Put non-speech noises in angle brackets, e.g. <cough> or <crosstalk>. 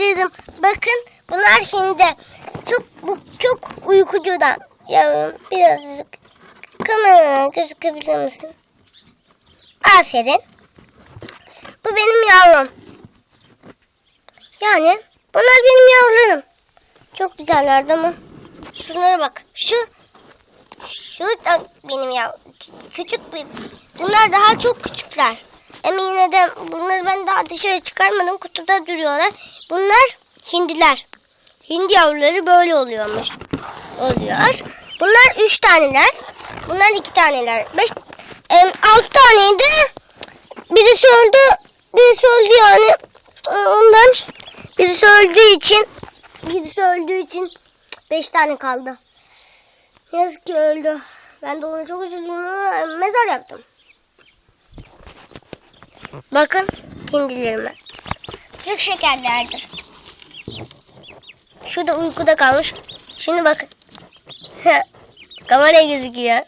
dedim. Bakın bunlar hindi. Çok bu çok uykucudan. Yavrum birazcık kameradan gözükebilir misin? Aferin. Bu benim yavrum. Yani bunlar benim yavrularım. Çok güzeller değil mi? Şunlara bak. Şu şu da benim ya küçük bir. Bunlar daha çok küçükler. Ama yine de bunları ben daha dışarı çıkarmadım. Kutuda duruyorlar. Bunlar hindiler. Hindi yavruları böyle oluyormuş. Oluyor. Bunlar üç taneler. Bunlar iki taneler. Beş, em, altı taneydi. Birisi öldü. Birisi öldü yani. E, Ondan birisi öldüğü için birisi öldüğü için beş tane kaldı. Yazık ki öldü. Ben de ona çok üzüldüm mezar yaptım. Bakın kindilerime. Çok şekerlerdir. Şurada uykuda kalmış. Şimdi bakın. <laughs> Kameraya gözüküyor.